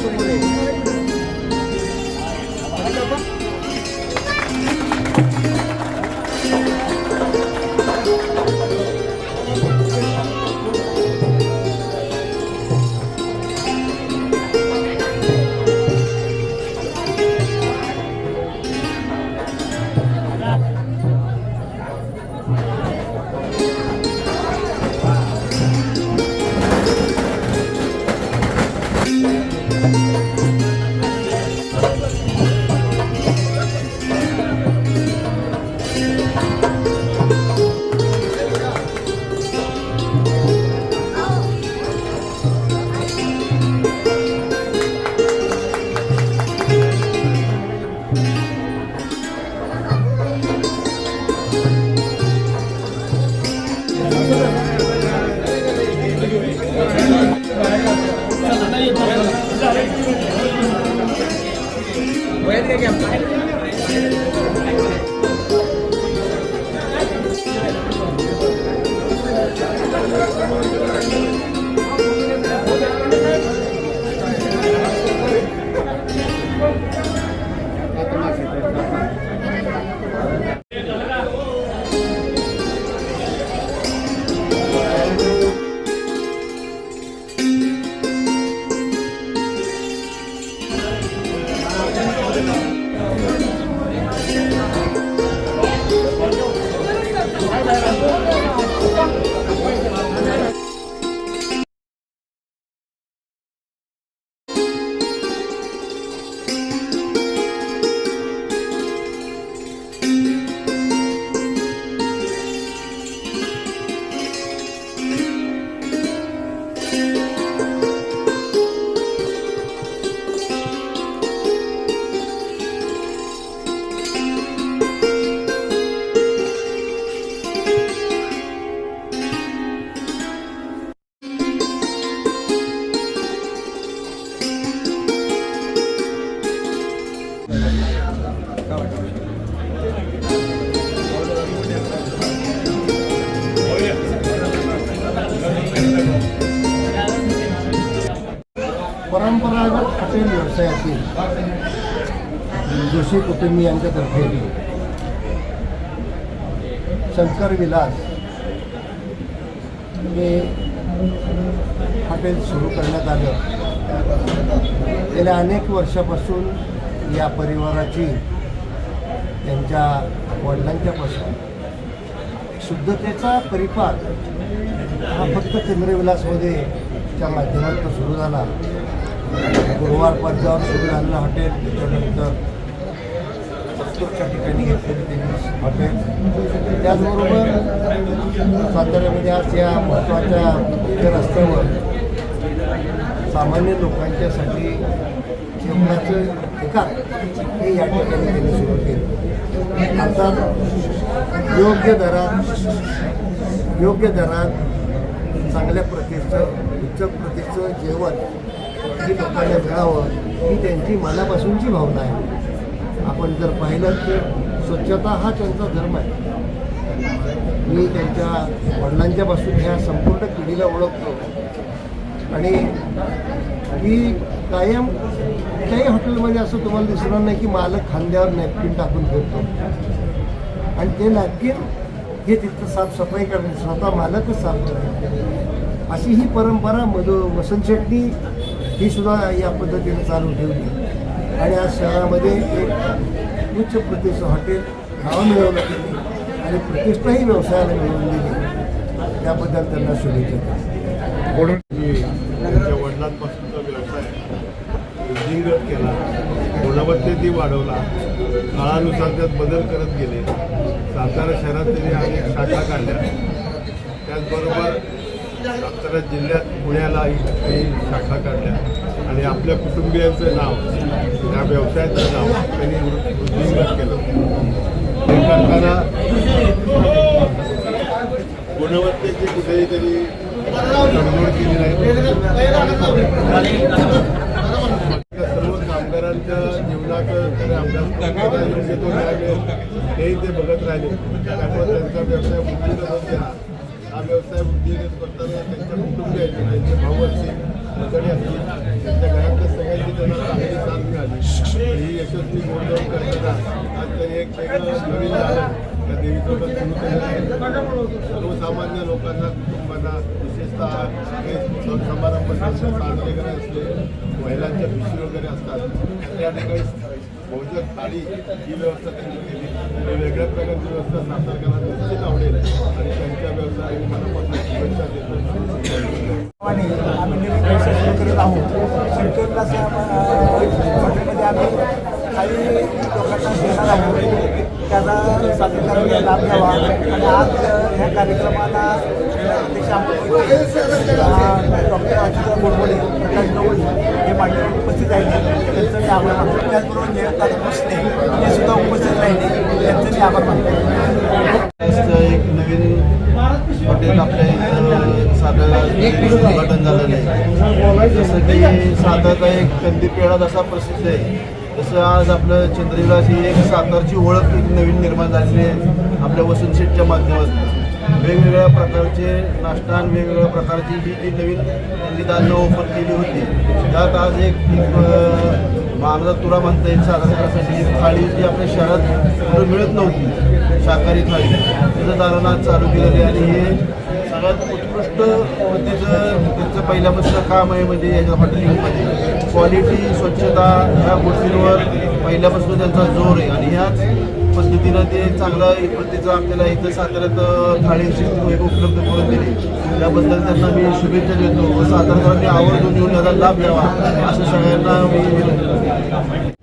そこで hotel व्यवसायातील. जोशी कुटुंबियांच्यातर्फे शंकर विलास हे hotel सुरू करण्यात आलं. गेल्या अनेक वर्षापासून या परिवाराची त्यांच्या वडिलांच्यापासून शुद्धतेचा परिपाक हा फक्त चंद्रविलासमध्ये त्या माध्यमातून सुरू झाला. गुरुवार पाचजावर सुरू झालेलं हॉटेल. त्याच्यानंतर सत्तरच्या ठिकाणी घेतलेलं त्यांनी हॉटेल. त्याचबरोबर साताऱ्यामध्ये आज या महत्त्वाच्या रस्त्यावर सामान्य लोकांच्यासाठी जेवणाचं ठिकाण हे या ठिकाणी त्यांनी सुरू केलं. अर्थात योग्य दरात योग्य दरात चांगल्या प्रतीचं उच्च प्रतीचं जेवण ही लोकांना मिळावं ही त्यांची मनापासूनची भावना आहे. आपण जर पाहिलं तर स्वच्छता हा त्यांचा धर्म आहे. मी त्यांच्या वडिलांच्यापासून ह्या संपूर्ण पिढीला ओळखतो. आणि ही कायम कुठल्याही हॉटेलमध्ये असं तुम्हाला दिसणार नाही की मालक खांद्यावर नॅपकिन टाकून फिरतो. आणि ते नॅपकिन हे तिथं साफसफाई करणे स्वतः मालकच साफ करणे अशी ही परंपरा मधु वसंत शेट्टी ही सुद्धा या पद्धतीने चालू ठेवली. आणि आज शहरामध्ये एक उच्च प्रतीचं हॉटेल नावं मिळवलं त्यांनी आणि प्रतिष्ठाही व्यवसायाला मिळवून दिली. त्याबद्दल त्यांना शुभेच्छा देतो. त्यांच्या वडिलांपासूनचा व्यवसाय वृद्धिंगत केला. गुणवत्तेतही वाढवला. काळानुसार त्यात बदल करत गेले. सातारा शहरात त्यांनी अनेक शाखा काढल्या. त्याचबरोबर सातारा जिल्ह्यात पुण्यालाही काही शाखा काढल्या. आणि आपल्या कुटुंबियांचं नाव या व्यवसायाचं नाव त्यांनी वृद्धिंगत केलं. हे करताना गुणवत्तेची कुठेही तरी तडजोड केली नाही. सर्व कामगारांच्या जीवनाचं तरी अभ्यास योग्य तो मिळाले. हे हेही ते बघत राहिले. त्यामुळे त्यांचा व्यवसाय वृद्धिंगत होत्या व्यवसाय उद्योग करताना त्यांच्या कुटुंबियांचे त्यांचे भाऊ असतील कुठली असतील. त्यांच्या घरातल्या सगळ्यांची त्यांना चांगली साथ मिळाली. ही यशस्वी गोडदोड करताना आज त्यांनी एक वेगळं नवीन झालं. त्या देवीचं पण सुरू केलं आहे. सर्वसामान्य लोकांना कुटुंबांना विशेषतः हे सण समारंभ सण साजरे करत असले महिलांच्या पिशवी वगैरे असतात. त्या ठिकाणी भोजन थाळी ही व्यवस्था त्यांनी केली. आणि वेगळ्या प्रकारची व्यवस्था सातारकरांना निश्चित आवडेल. आणि त्यांच्या आम्ही नवीन व्यवसाय सुरू करत आहोत. शिरकरला हॉटेलमध्ये आम्ही काही लोकांना देणार आहोत. त्याचा सादरीकरण लाभ घ्यावा. आणि आज ह्या कार्यक्रमाला अध्यक्ष डॉक्टर अजित गोडबोले प्रकाश गवळी हे मान्यवर उपस्थित आहेत. त्यांचं मी आभार मानतो. त्याचबरोबर जयंत भोसले हे सुद्धा उपस्थित राहिले. त्यांचं मी आभार मानतो. हॉटेल आपल्या इथं सातारा उद्घाटन झालेलं आहे. जसं की सातारचा एक कंदीपेढा जसा प्रसिद्ध आहे तसं आज आपलं चंद्रविलास ही एक सातारची ओळख एक नवीन निर्माण झालेली आहे आपल्या वसंत शेठच्या माध्यमातून. वेगवेगळ्या प्रकारचे नाश्ता आणि वेगवेगळ्या प्रकारची ही जी नवीन त्यांनी दालनं ओपन केली होती त्यात आज एक एक, तुरा म्हणता येईल सातारकरासाठी एक थाळी जी आपल्या शहरात कुठं मिळत नव्हती शाकाहारी थाळी त्याचं दालन आज चालू केलं आहे आणि हे सगळ्यात उत्कृष्ट त्याचं त्यांचं पहिल्यापासून काम आहे म्हणजे याच्या हॉटेलिंगमध्ये क्वालिटी स्वच्छता ह्या गोष्टींवर पहिल्यापासून त्यांचा जोर आहे. आणि ह्याच पद्धतीनं ते चांगलं एक पद्धतीचं आपल्याला इथं साताऱ्यात अं, थाळी एक उपलब्ध करून दिली. त्याबद्दल त्यांना मी शुभेच्छा देतो व सातारकरांनी आवर्जून येऊन याचा लाभ घ्यावा असं सगळ्यांना मी